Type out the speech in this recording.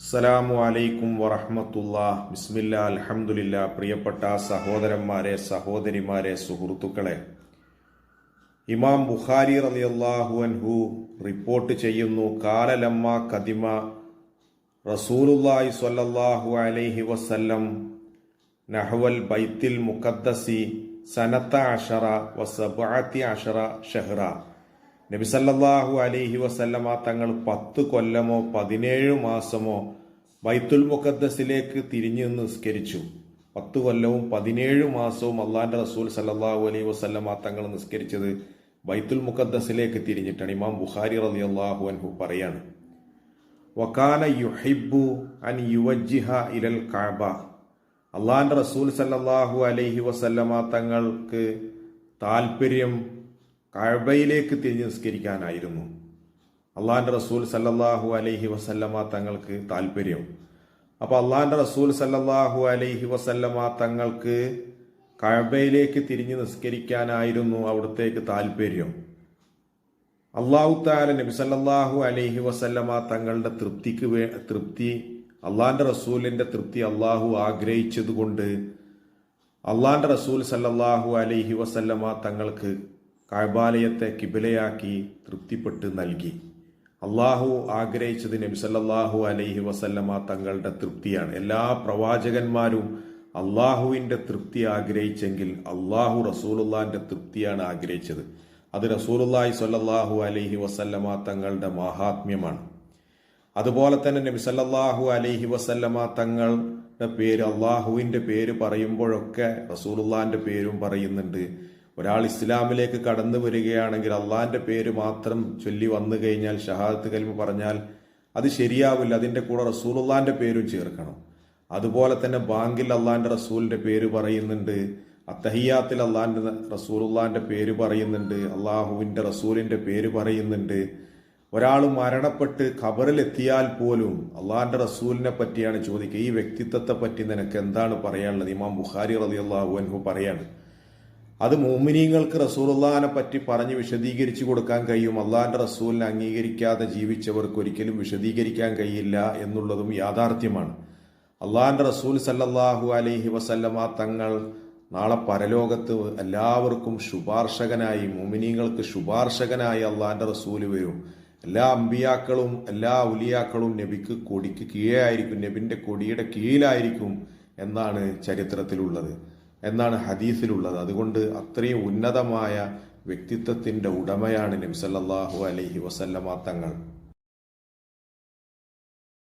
അസ്സലാമു അലൈക്കും വറഹമത്തുള്ള ബിസ്മില്ല അലഹമുല്ല പ്രിയപ്പെട്ട സഹോദരന്മാരെ സഹോദരിമാരെ സുഹൃത്തുക്കളെ. ഇമാം ബുഖാരി റളിയല്ലാഹു അൻഹു റിപ്പോർട്ട് ചെയ്യുന്നു കാലലമ്മ കദിമ റസൂലുല്ലാഹി സ്വല്ലല്ലാഹു അലൈഹി വസല്ലം നഹ്വൽ ബൈത്തിൽ മുഖദ്ദസി സനത്ത അഷറ വസബാത്തി അഷറ ഷഹ്റ. നബി സല്ലല്ലാഹു അലൈഹി വസല്ലമ തങ്ങൾ പത്ത് കൊല്ലമോ പതിനേഴ് മാസമോ ബൈത്തുൽ മുഖദ്ദസിലേക്ക് തിരിഞ്ഞു നിസ്കരിച്ചു. പത്ത് കൊല്ലവും പതിനേഴ് മാസവും അള്ളാഹിന്റെ റസൂൽ സല്ലാഹു അലൈഹി വസല്ലമ തങ്ങൾ നിസ്കരിച്ചത് ബൈത്തുൽ മുഖദ്ദസിലേക്ക് തിരിഞ്ഞിട്ടാണ്. ഇമാം ബുഖാരി അള്ളാഹു അൻഹു പറയാണ് വക്കാന യുഹിബു അൻ യുവജിഹ ഇലൽ കാബ അള്ളാഹിന്റെ റസൂൽ സല്ലാഹു അലൈഹി വസല്ലമ തങ്ങൾക്ക് താല്പര്യം കഴബയിലേക്ക് തിരിഞ്ഞ് നിസ്കരിക്കാനായിരുന്നു. അള്ളാഹാന്റെ റസൂൽ സല്ലാഹു അലൈഹി വസല്ലമ തങ്ങൾക്ക് താല്പര്യം അപ്പോൾ അള്ളാഹാന്റെ റസൂൽ സല്ലാഹു അലൈഹി വസല്ലമ തങ്ങൾക്ക് കഴബയിലേക്ക് തിരിഞ്ഞ് നിസ്കരിക്കാനായിരുന്നു അവിടത്തേക്ക് താല്പര്യം അള്ളാഹു താല നബി സല്ലാഹു അലൈഹി വസല്ലമ തങ്ങളുടെ തൃപ്തിക്ക് വേ തൃപ്തി അള്ളാഹാന്റെ റസൂലിന്റെ തൃപ്തി അള്ളാഹു ആഗ്രഹിച്ചതുകൊണ്ട് അള്ളാഹാന്റെ റസൂൽ സല്ലാഹു അലൈഹി വസല്ലമ തങ്ങൾക്ക് കഴബാലയത്തെ കിബിലയാക്കി തൃപ്തിപ്പെട്ട് നൽകി. അള്ളാഹു ആഗ്രഹിച്ചത് നബി സല്ലല്ലാഹു അലൈഹി വസല്ലമ തങ്ങളുടെ തൃപ്തിയാണ്. എല്ലാ പ്രവാചകന്മാരും അള്ളാഹുവിന്റെ തൃപ്തി ആഗ്രഹിച്ചെങ്കിൽ അള്ളാഹു റസൂലുള്ളാന്റെ തൃപ്തിയാണ് ആഗ്രഹിച്ചത്. അത് റസൂലുള്ളാഹി സല്ലാഹു അലൈഹി വസല്ലമ തങ്ങളുടെ മഹാത്മ്യമാണ്. അതുപോലെ തന്നെ നബി സല്ലല്ലാഹു അലൈഹി വസല്ലമ തങ്ങളുടെ പേര് അള്ളാഹുവിന്റെ പേര് പറയുമ്പോഴൊക്കെ റസൂലുള്ളാന്റെ പേരും പറയുന്നുണ്ട്. ഒരാൾ ഇസ്ലാമിലേക്ക് കടന്നു വരികയാണെങ്കിൽ അള്ളാഹിന്റെ പേര് മാത്രം ചൊല്ലി വന്നു കഴിഞ്ഞാൽ ഷഹാദത്ത് കലിമ പറഞ്ഞാൽ അത് ശരിയാവില്ല. അതിന്റെ കൂടെ റസൂലുള്ളാന്റെ പേരും ചേർക്കണം. അതുപോലെ തന്നെ ബാങ്കിൽ അള്ളാഹിന്റെ റസൂലിന്റെ പേര് പറയുന്നുണ്ട്. അത്തഹിയാത്തിൽ അള്ളാഹിന്റെ റസൂലുള്ളാന്റെ പേര് പറയുന്നുണ്ട്. അള്ളാഹുവിന്റെ റസൂലിന്റെ പേര് പറയുന്നുണ്ട്. ഒരാൾ മരണപ്പെട്ട് ഖബറിലെത്തിയാൽ പോലും അള്ളാഹിന്റെ റസൂലിനെ പറ്റിയാണ് ചോദിക്കുക. ഈ വ്യക്തിത്വത്തെ പറ്റി നിനക്ക് എന്താണ് പറയാനുള്ളത്? ഇമാം ബുഖാരി അള്ളാഹു അൻഹു പറയാണ്. അത് മോമിനീങ്ങൾക്ക് റസൂലുള്ളാഹിനെ പറ്റി പറഞ്ഞ് വിശദീകരിച്ചു കൊടുക്കാൻ കഴിയും. അള്ളാഹാന്റെ റസൂലിനെ അംഗീകരിക്കാതെ ജീവിച്ചവർക്ക് ഒരിക്കലും വിശദീകരിക്കാൻ കഴിയില്ല എന്നുള്ളതും യാഥാർത്ഥ്യമാണ്. അള്ളാഹാന്റെ റസൂൽ സല്ലല്ലാഹു അലൈഹി വസല്ലമ തങ്ങൾ നാളെ പരലോകത്ത് എല്ലാവർക്കും ശുപാർശകനായി മോമിനീങ്ങൾക്ക് ശുപാർശകനായി അള്ളാഹാന്റെ റസൂൽ വരും. എല്ലാ അമ്പിയാക്കളും എല്ലാ ഉലിയാക്കളും നബിക്ക് കൊടിക്ക് കീഴായിരിക്കും നബിന്റെ കൊടിയുടെ കീഴിലായിരിക്കും എന്നാണ് ചരിത്രത്തിലുള്ളത്. എന്നാണ് ഹദീസിലുള്ളത്. അതുകൊണ്ട് അത്രയും ഉന്നതമായ വ്യക്തിത്വത്തിന്റെ ഉടമയാണ് നിംസല്ലാഹു അലൈഹി വസല്ലമ തങ്ങൾ.